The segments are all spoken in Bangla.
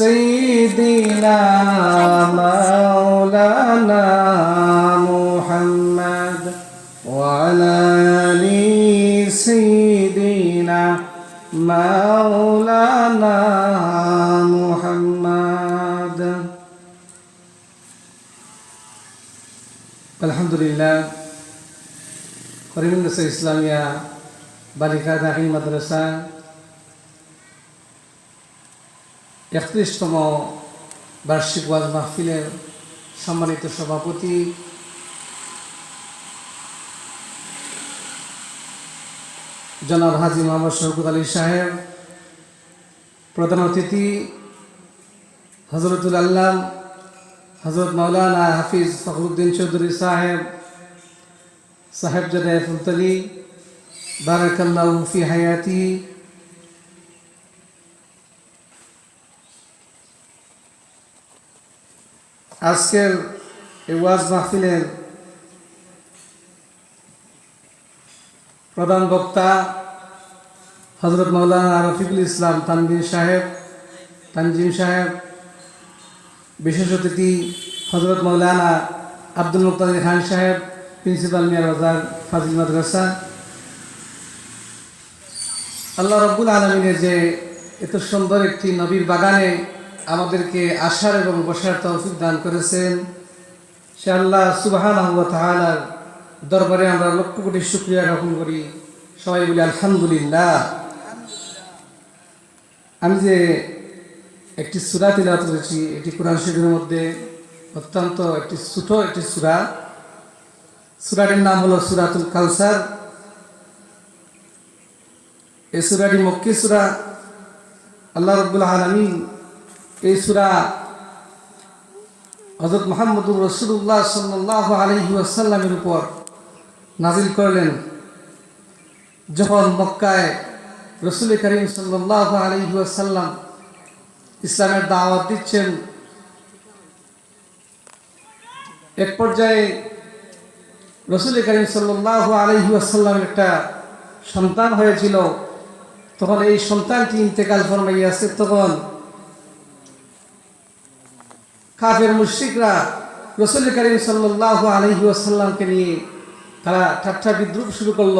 سيدنا مولانا محمد وعلى آل سيدنا مولانا محمد الحمد لله করিমুন্নসা ইসলামিয়া বালিকা দাহি মাদ্রাসা একত্রিশতম বার্ষিক ওয়াজ মাহফিলের সম্মানিত সভাপতি জনাব হাজি মোহাম্মদ শরকুত আলী সাহেব, প্রধান অতিথি হজরতুল আল্লাহ হজরত মৌলানা হাফিজ ফখরুদ্দিন চৌধুরী সাহেব সাহেব জাদা ফুলতলি বারাকাল্লাহু ফি হায়াতি আজকের এই ওয়াজ মাহফিলের প্রধান বক্তা হজরত মৌলানা রফিকুল ইসলাম তানবির সাহেব, তানজিম সাহেব, বিশেষ অতিথি হজরত মৌলানা আব্দুল মুক্তাদির খান সাহেব, প্রিন্সিপাল মিয়ার বাজার, ফাজিল মাদ্রাসা। আল্লাহ রব্বুল আলমিনের যে এত সুন্দর একটি নবীর বাগানে আমাদেরকে আসার এবং বসার তৌফিক দান করেছেন। সে আল্লাহ সুবাহান দরবারে আমরা লক্ষ কোটি শুক্রিয়া জ্ঞাপন করি। সবাই বলি আলহামদুলিল্লাহ। আমি যে একটি সুরা তিলাত করেছি, এটি কোরআন শরীফের মধ্যে অত্যন্ত একটি ছোট একটি সুরা। সুরাটির নাম হলো সুরাতুল কালসার। এই সুরাটি মক্কি সুরা। আল্লাহ রব্বুল আলমিন এই সুরা হজরত মোহাম্মদুর রসুল্লাহ সাল্লাহ আলহি আসাল্লামের উপর নাজিল করলেন। যখন মক্কায় রসুল করিম সাল্লাহ আলহি আসাল্লাম ইসলামের দাওয়াত দিচ্ছেন, এক পর্যায়ে রসুল করিম সাল্লাহ আলহি আসাল্লামের একটা সন্তান হয়েছিল। তখন এই সন্তানটি ইন্তেকাল ফরমাইয়াছে। তখন কাফের মুশ্রিকরা রসুল করিম সাল্লাহ আলহি আসাল্লামকে নিয়ে তারা ঠাট্টা বিদ্রুপ শুরু করল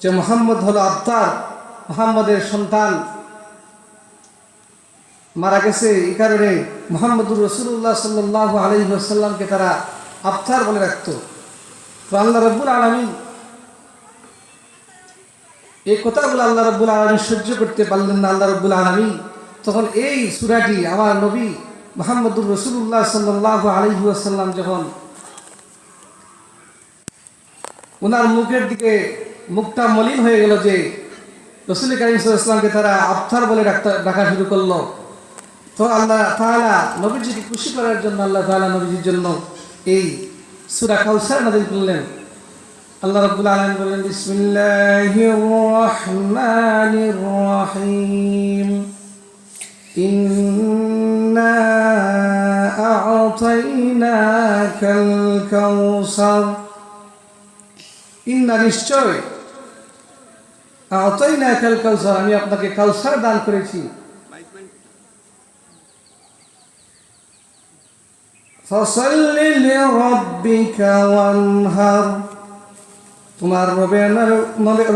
যে মোহাম্মদ হলো আবতার মোহাম্মদের সন্তান। মারা গেছে এই কারণে মোহাম্মদুর রসুল্লাহ সাল্লাহ আলহি আসাল্লামকে তারা আবতার বলে রাখত। তো আল্লাহ রব্বুল আলমী এই কথাগুলো আল্লাহ রব্বুল আলমী সহ্য করতে পারলেন না, আল্লাহ রব্বুল আলমী তখন এই সুরাটি, আমার নবী মোহাম্মদুর রসুল্লাহ সাল্লাহ আলহিউসাল্লাম যখন ওনার মুখের দিকে মুখটা মলিন হয়ে গেল যে রসুল করিম তারা আফতার বলে ডাকা শুরু করল। তো আল্লাহ তাহলা নবীজিকে খুশি করার জন্য আল্লাহ তাহলা নবীজির জন্য এই সুরা কাউসার নাদিল করলেন। আল্লাহ রাব্বুল আলামিন বলেন বিসমিল্লাহির রহমানির রহিম। ইন্না আ'তাইনাকাল কাউসার ইন্না নিশ্চয় আ'তাইনাকাল কাউসার আমি আপনাকে কাউসার দান করেছি فصل لربك وانهر তোমার রবের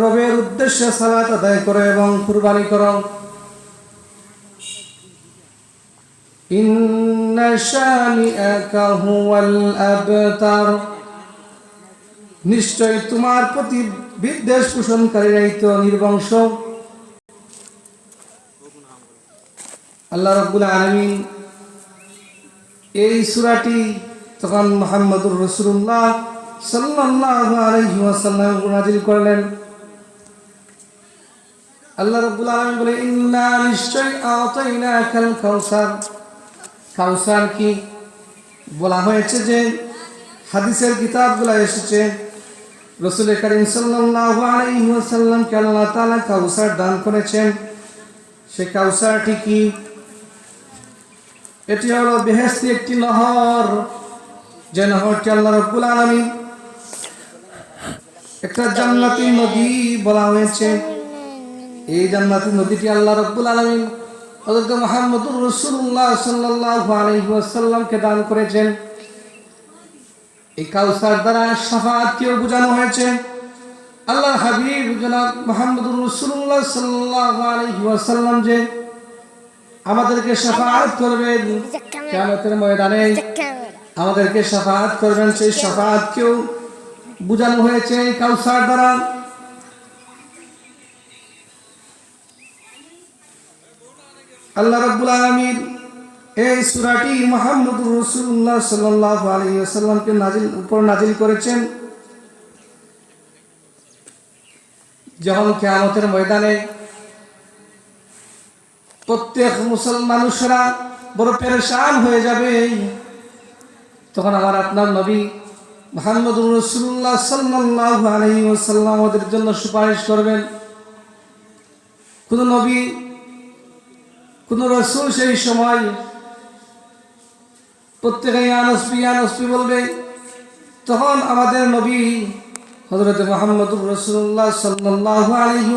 রবের উদ্দেশ্যে সালাত আদায় করো এবং কুরবানি করো ইন্না শানিআকা হুয়াল আবতার। নিশ্চয় তোমার প্রতি বিদ্বেষ পোষণকারীরাই তো নির্বংশ আল্লাহ রব্বুল আলমিন এই সুরাটি তখন মোহাম্মদুর রসুল্লাহ সাল্লাল্লাহু আলাইহি ওয়াসাল্লাম নাজিল করলেন। আল্লাহ রাব্বুল আলামিন বলে, ইন্না নিশ্চয় আতাইনাকাল কাউসার কাউসার কি বলা হয়েছে যে হাদিসের কিতাবগুলো এসেছে? রসুল করিম ওয়াসাল্লামকে আল্লাহ তাআলা কাউসার দান করেছেন? সে কাউসারটি কি? এটি হলো বেহেস্তি একটি নহর। যে নহরটি আল্লাহ রব্বুল আলামিন একটা জান্নাতি নদী বলা হয়েছে। এই জান্নাতি নদীটি আল্লাহ রব্বুল আলামিন হজরত মোহাম্মদুর রসুল্লাহ সাল্লাহ আলহিহাসাল্লামকে দান করেছেন। এই কাউসার দ্বারা সাফাতকেও বোঝানো হয়েছে। আল্লাহ হাবিব জনাব মোহাম্মদুর রসুল্লাহ সাল্লাহ আলহিহাসাল্লাম যে আমাদেরকে সাফাত করবেন কেমতের ময়দানে, আমাদেরকে সাফাত করবেন, সেই সাফাতকেও বোঝানো হয়েছে এই কাউসার দ্বারা। আল্লাহ রাব্বুল আলামিন এই সূরাটি মুহাম্মদুর রাসূলুল্লাহ সাল্লাল্লাহু আলাইহি ওয়াসাল্লামকে নাজিল, উপর নাজিল করেছেন। যখন কিয়ামতের ময়দানে প্রত্যেক মুসলমান মানুষরা বড় পেরেশান হয়ে যাবে, তখন আমার আপনার নবী মোহাম্মদুর রসুল্লাহ সাল্লাল্লাহু আলাইহি ওয়াসাল্লাম আমাদের জন্য সুপারিশ করবেন। কোন নবী কোন রসুল সেই সময় প্রত্যেকে আনসপি আনসপি বলবে, তখন আমাদের নবী হজরত মোহাম্মদুর রসুল্লাহ সাল্লাহ আলহি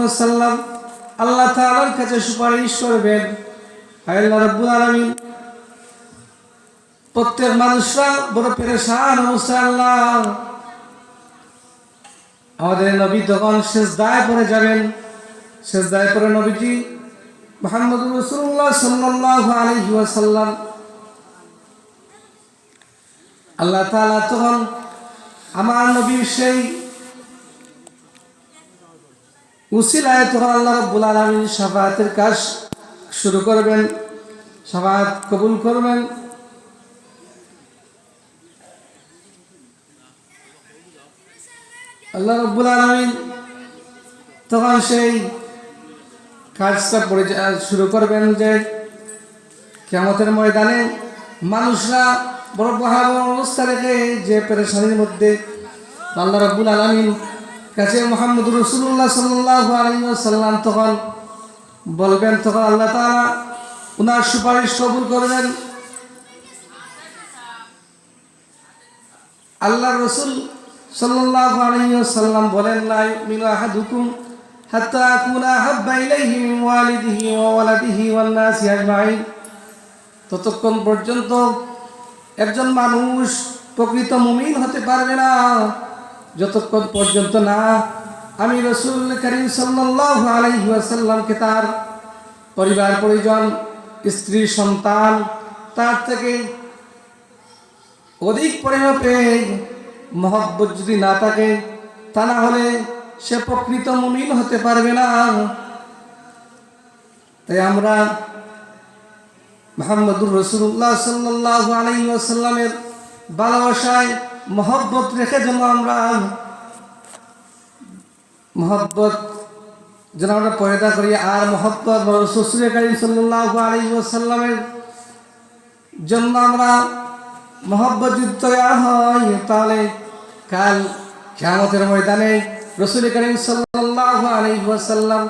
আল্লাহ তালার কাছে সুপারিশ করবেন রব্বুল প্রত্যেক মানুষরা বড় পেরেশান অবস্থা আল্লাহ আমাদের নবী তখন শেষ দায় পরে যাবেন শেষ দায় পরে নবীজি মোহাম্মদ রসুল্লাহ সাল্লাহ আল্লাহ তালা তখন আমার নবীর সেই উসিলায় তখন আল্লাহ রব্বুল আলমীর সাফাতের কাজ শুরু করবেন সাফাত কবুল করবেন। আল্লাহ রব্বুল আলমিন তখন সেই কাজটা শুরু করবেন যে কেমতের ময়দানে মানুষরা বড় ভয়াবহ অবস্থা রেখে যে পেরেশানির মধ্যে আল্লাহ রব্বুল আলমিন কাছে মোহাম্মদ রসুল্লাহ সাল্লাহ আলহিসাল্লাম তখন বলবেন, তখন আল্লাহ তালা ওনার সুপারিশ কবুল করবেন। আল্লাহ রসুল সাল্লাহ আলহিসাল্লাম বলেন লাই মিনু আহাদুকুম হাব্বা ইলাইহি মিন ওয়ালিদিহি ওয়া ওয়ালাদিহি ওয়ান নাসি আজমাইন। ততক্ষণ পর্যন্ত একজন মানুষ প্রকৃত মুমিন হতে পারবে না। যতক্ষণ পর্যন্ত না আমি রসুল করিম সাল্লাহ আলাইহি ওয়াসাল্লামকে তার পরিবার পরিজন, স্ত্রী, সন্তান, তার থেকে অধিক পরিমাপে মহব্বত যদি না থাকে, তা না হলে সে প্রকৃত মুমিন হতে পারবে না। তাই আমরা মোহাম্মদুর রসুল্লাহ সাল্লাহ আলাই আসাল্লামের ভালোবাসায় মহব্বত রেখে যেন আমরা মহব্বত যেন আমরা পয়দা করি আর মহব্বত রসুল করিম সাল্লাহ আলাই আসাল্লামের জন্য আমরা মহব্বত যদি তৈরি হয়, তাহলে কাল খেয়ামতের ময়দানে রসুল করিম আসাল্লাম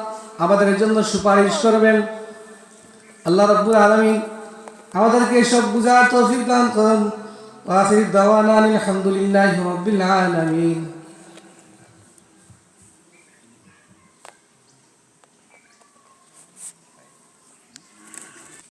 আমাদের জন্য সুপারিশ করবেন। আল্লাহ রব্বুল আলমী আমাদেরকে এসব বুঝার তৌফিক দান করুন। আলহামদুলিল্লাহ রব্বিল আলামিন।